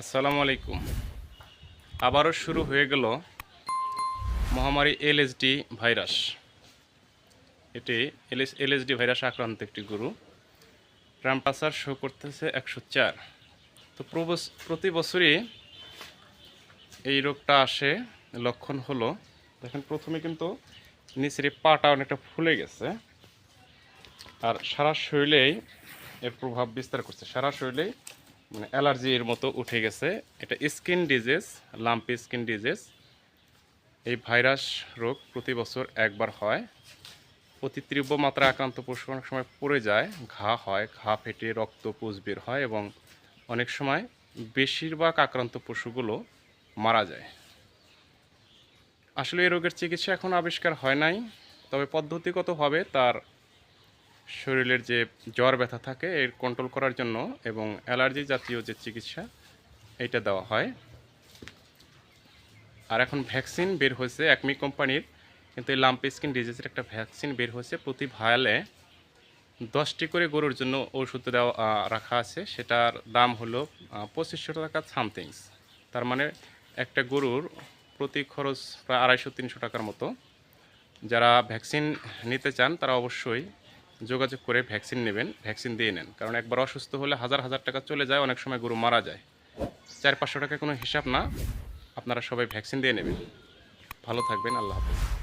আসসালামু আলাইকুম। আবারও শুরু হয়ে গেল মহামারী এলএসডি ভাইরাস। এটি এলএস, এলএসডি ভাইরাস আক্রান্ত একটি গরু। ট্রাম্পাসার শো করতেছে একশো চার। তো প্রতি বছরই এই রোগটা আসে, লক্ষণ হলো। দেখেন, প্রথমে কিন্তু নিচের পাটা অনেকটা ফুলে গেছে। আর সারা শরীরেই এর প্রভাব বিস্তার করছে। সারা শরীরেই মানে অ্যালার্জির মতো উঠে গেছে। এটা skin disease, lumpy skin disease. এই ভাইরাস রোগ প্রতি বছর একবার হয়। অতি তীব্র মাত্রা আক্রান্ত পশু অনেক সময় পড়ে যায়, ঘা হয়, ঘা ফেটে রক্ত পুষ বের হয় এবং অনেক সময় বেশিরভাগ আক্রান্ত পশুগুলো মারা যায়। আসলে এই রোগের চিকিৎসা এখন আবিষ্কার হয় নাই, তবে পদ্ধতিগতভাবে তার শরীরের যে জ্বর ব্যথা থাকে, এর কন্ট্রোল করার জন্য এবং অ্যালার্জি জাতীয় যে চিকিৎসা এটা দেওয়া হয়। আর এখন ভ্যাকসিন বের হয়েছে, একমি কোম্পানির, কিন্তু এই লাম্পি স্কিন ডিজিজের একটা ভ্যাকসিন বের হয়েছে। প্রতি ভায়ালে দশটি করে গরুর জন্য ওষুধ দেওয়া রাখা আছে। সেটার দাম হলো পঁচিশশো টাকা সামথিংস তার মানে একটা গরুর প্রতি খরচ প্রায় আড়াইশো, তিনশো টাকার মতো। যারা ভ্যাকসিন নিতে চান, তারা অবশ্যই যোগাযোগ করে ভ্যাকসিন নেবেন, ভ্যাকসিন দিয়ে নেন। কারণ একবার অসুস্থ হলে হাজার হাজার টাকা চলে যায়, অনেক সময় গরু মারা যায়। চার পাঁচশো টাকা কোনো হিসাব না, আপনারা সবাই ভ্যাকসিন দিয়ে নেবেন। ভালো থাকবেন, আল্লাহ হাফেজ।